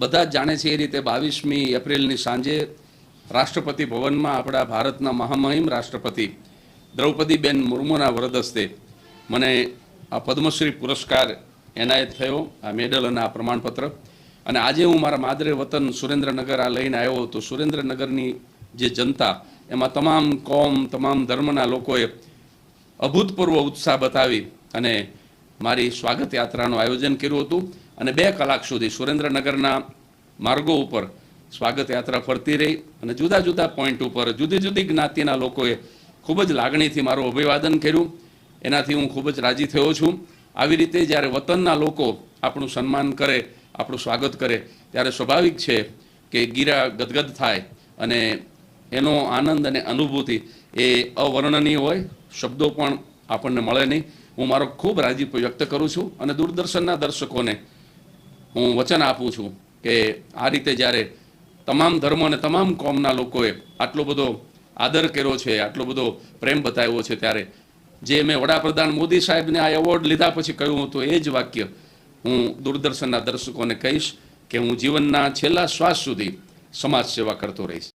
બધા જ જાણે છે એ રીતે બાવીસમી એપ્રિલની સાંજે રાષ્ટ્રપતિ ભવનમાં આપણા ભારતના મહામહિમ રાષ્ટ્રપતિ દ્રૌપદીબેન મુર્મુના વરદ મને આ પદ્મશ્રી પુરસ્કાર એનાયત થયો, આ મેડલ અને આ પ્રમાણપત્ર. અને આજે હું મારા માદરે વતન સુરેન્દ્રનગર આ લઈને આવ્યો તો સુરેન્દ્રનગરની જે જનતા, એમાં તમામ કોમ, તમામ ધર્મના લોકોએ અભૂતપૂર્વ ઉત્સાહ બતાવી અને મારી સ્વાગત યાત્રાનું આયોજન કર્યું હતું અને બે કલાક સુધી સુરેન્દ્રનગરના માર્ગો ઉપર સ્વાગત યાત્રા ફરતી રહી અને જુદા જુદા પોઈન્ટ ઉપર જુદી જુદી જ્ઞાતિના લોકોએ ખૂબ જ લાગણીથી મારું અભિવાદન કર્યું. એનાથી હું ખૂબ જ રાજી થયો છું. આવી રીતે જ્યારે વતનના લોકો આપણું સન્માન કરે, આપણું સ્વાગત કરે, ત્યારે સ્વાભાવિક છે કે ગીરા ગદગદ થાય અને એનો આનંદ અને અનુભૂતિ એ અવર્ણનીય હોય. શબ્દો પણ આપણને મળે નહીં. હું મારો ખૂબ રાજીપો વ્યક્ત કરું છું અને દૂરદર્શનના દર્શકોને હું વચન આપું છું કે આ રીતે જ્યારે તમામ ધર્મ અને તમામ કોમના લોકોએ આટલો બધો આદર કર્યો છે, આટલો બધો પ્રેમ બતાવ્યો છે ત્યારે જે મેં વડાપ્રધાન મોદી સાહેબને આ એવોર્ડ લીધા પછી કહ્યું હતું, એ જ વાક્ય હું દૂરદર્શનના દર્શકોને કહીશ કે હું જીવનના છેલ્લા શ્વાસ સુધી સમાજ સેવા કરતો રહીશ.